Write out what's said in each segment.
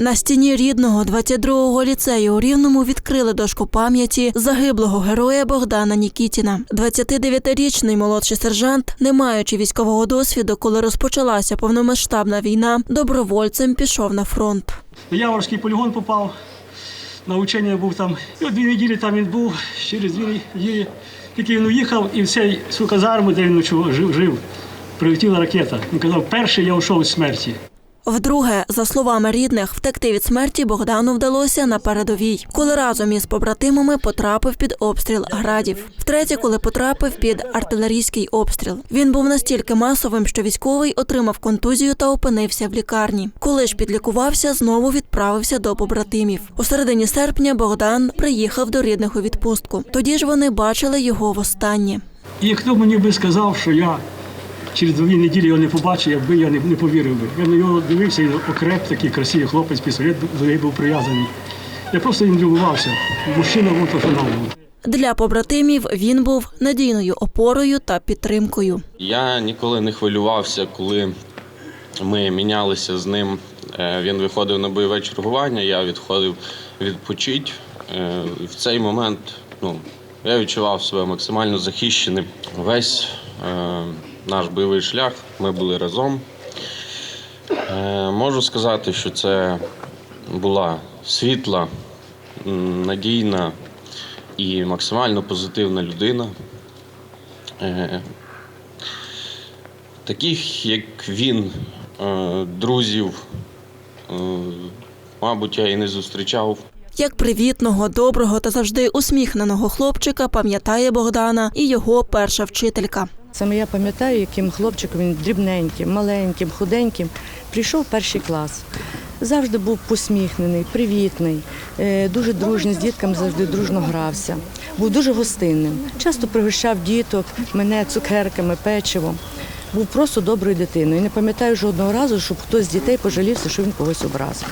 На стіні рідного 22-го ліцею у Рівному відкрили дошку пам'яті загиблого героя Богдана Нікітіна. 29-річний молодший сержант, не маючи військового досвіду, коли розпочалася повномасштабна війна, добровольцем пішов на фронт. Яворський полігон попав, на учення був там. І от дві неділі там він був, через дві неділі. Тільки він уїхав і в цей казарму, де він жив, жив, прилетіла ракета. Він казав, перший я йшов з смерті. Вдруге, за словами рідних, втекти від смерті Богдану вдалося на передовій, коли разом із побратимами потрапив під обстріл градів. Втретє, коли потрапив під артилерійський обстріл. Він був настільки масовим, що військовий отримав контузію та опинився в лікарні. Коли ж підлікувався, знову відправився до побратимів. У середині серпня Богдан приїхав до рідних у відпустку. Тоді ж вони бачили його востаннє. І хто мені би сказав, що я через дві неділі його не побачив, якби я не, не повірив би. Я на нього дивився, він окреп, такий красивий хлопець, пістолет до неї був прив'язаний. Я просто їм дивувався. Мужчина був професіонал. Для побратимів він був надійною опорою та підтримкою. Я ніколи не хвилювався, коли ми мінялися з ним. Е, Він виходив на бойове чергування, я відходив відпочити. Е, В цей момент ну, я відчував себе максимально захищеним. Весь наш бойовий шлях ми були разом. Е, Можу сказати, що це була світла, надійна і максимально позитивна людина. Е, Таких, як він, е, друзів, е, мабуть, я і не зустрічав. Як привітного, доброго та завжди усміхненого хлопчика пам'ятає Богдана і його перша вчителька. Саме я пам'ятаю, яким хлопчиком він дрібненьким, маленьким, худеньким прийшов перший клас. Завжди був посміхнений, привітний, е, дуже дружний, з дітками завжди дружно грався. Був дуже гостинним. Часто пригощав діток, мене цукерками, печивом. Був просто доброю дитиною. І не пам'ятаю жодного разу, щоб хтось з дітей пожалівся, що він когось образив.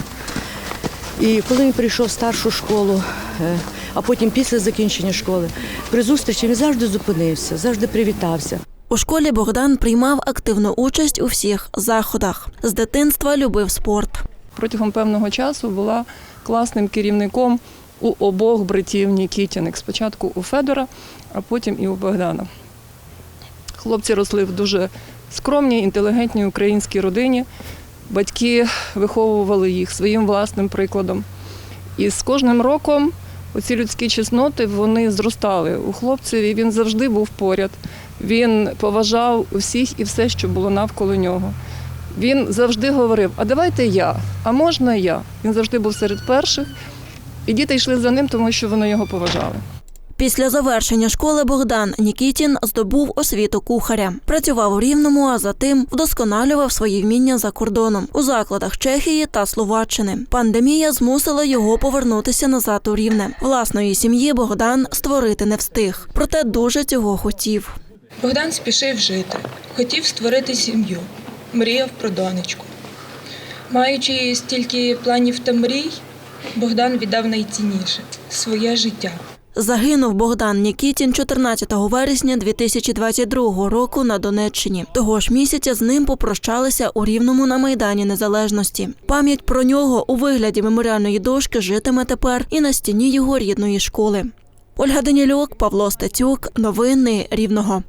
І коли він прийшов в старшу школу, е, а потім після закінчення школи, при зустрічі він завжди зупинився, завжди привітався. У школі Богдан приймав активну участь у всіх заходах. З дитинства любив спорт. протягом певного часу була класним керівником у обох братів Нікітіних. Спочатку у Федора, а потім і у Богдана. Хлопці росли в дуже скромній, інтелігентній українській родині. Батьки виховували їх своїм власним прикладом. І з кожним роком оці людські чесноти вони зростали у хлопців, і він завжди був поряд. Він поважав усіх і все, що було навколо нього. Він завжди говорив: а давайте я, а можна я. Він завжди був серед перших, і діти йшли за ним, тому що вони його поважали. Після завершення школи Богдан Нікітін здобув освіту кухаря. Працював у Рівному, а затим вдосконалював свої вміння за кордоном у закладах Чехії та Словаччини. Пандемія змусила його повернутися назад у Рівне. Власної сім'ї Богдан створити не встиг, проте дуже цього хотів. Богдан спішив жити, хотів створити сім'ю, мріяв про донечку. Маючи стільки планів та мрій, Богдан віддав найцінніше своє життя. Загинув Богдан Нікітін 14 вересня 2022 року на Донеччині. Того ж місяця з ним попрощалися у Рівному на Майдані Незалежності. Пам'ять про нього у вигляді меморіальної дошки житиме тепер і на стіні його рідної школи. Ольга Данілюк, Павло Стецюк. Новини Рівного.